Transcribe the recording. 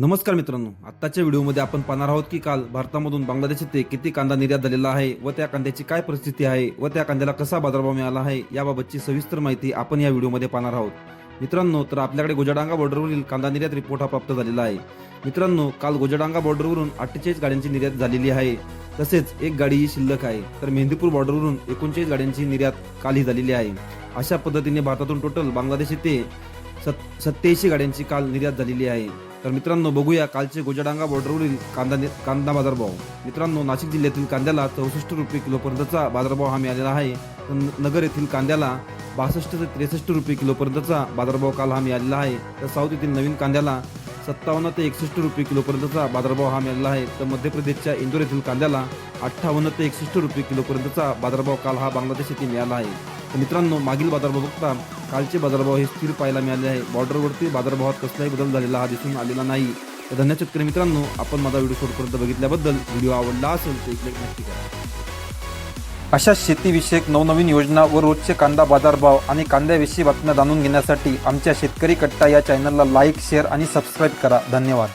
नमस्कार मित्रांनो आत्ताच्या व्हिडिओमध्ये आपण पाहणार आहोत की काल भारतामधून बांगलादेश येथे किती कांदा निर्यात झालेला आहे व त्या कांद्याची काय परिस्थिती आहे व त्या कांद्याला कसा बाजारभाव मिळाला आहे याबाबतची सविस्तर माहिती आपण या व्हिडिओमध्ये पाहणार आहोत. मित्रांनो तर आपल्याकडे गोजाडांगा बॉर्डरवरील कांदा निर्यात रिपोर्ट हा प्राप्त झालेला आहे. मित्रांनो काल गोजाडांगा बॉर्डरवरून अठ्ठेचाळीस गाड्यांची निर्यात झालेली आहे. तसेच एक गाडी ही शिल्लक आहे. तर मेहंदीपूर बॉर्डरवरून एकोणचाळीस गाड्यांची निर्यात काल ही झालेली आहे. अशा पद्धतीने भारतातून टोटल बांगलादेश येथे सत सत्याऐंशी गाड्यांची काल निर्यात झालेली आहे. तर मित्रांनो बघूया कालचे गोजडांगा बॉर्डरवरील कांदा कांदा बाजारभाव. मित्रांनो नाशिक जिल्ह्यातील कांद्याला चौसष्ट रुपये किलोपर्यंतचा बाजारभाव हा मिळालेला आहे. तर न- नगर येथील कांद्याला बासष्ट ते त्रेसष्ट रुपये किलोपर्यंतचा बाजारभाव काल हा मिळालेला आहे. तर साऊथ येथील नवीन कांद्याला सत्तावन्न ते एकसष्ट रुपये किलोपर्यंतचा बाजारभाव हा मिळालेला आहे. तर मध्य प्रदेशच्या इंदोर येथील कांद्याला अठ्ठावन्न ते एकसष्ट रुपये किलोपर्यंतचा बाजारभाव काल हा बांगलादेश येथे मिळाला आहे. तर मित्रांनो मागील बाजारभाव बघता कालचे बाजारभाव हे स्थिर पाहायला मिळाले आहे. बॉर्डरवरती बाजारभावात कसलाही बदल झालेला हा दिसून आलेला नाही. तर धन्यवाद शेतकरी मित्रांनो आपण माझा व्हिडिओ शेवटपर्यंत बघितल्याबद्दल व्हिडिओ आवडला असेल तर एक नक्की करा. अशा शेतीविषयक नवनवीन योजना व रोजचे कांदा बाजारभाव आणि कांद्याविषयी बातम्या जाणून घेण्यासाठी आमच्या शेतकरी कट्टा या चॅनलला लाईक शेअर आणि सबस्क्राईब करा. धन्यवाद.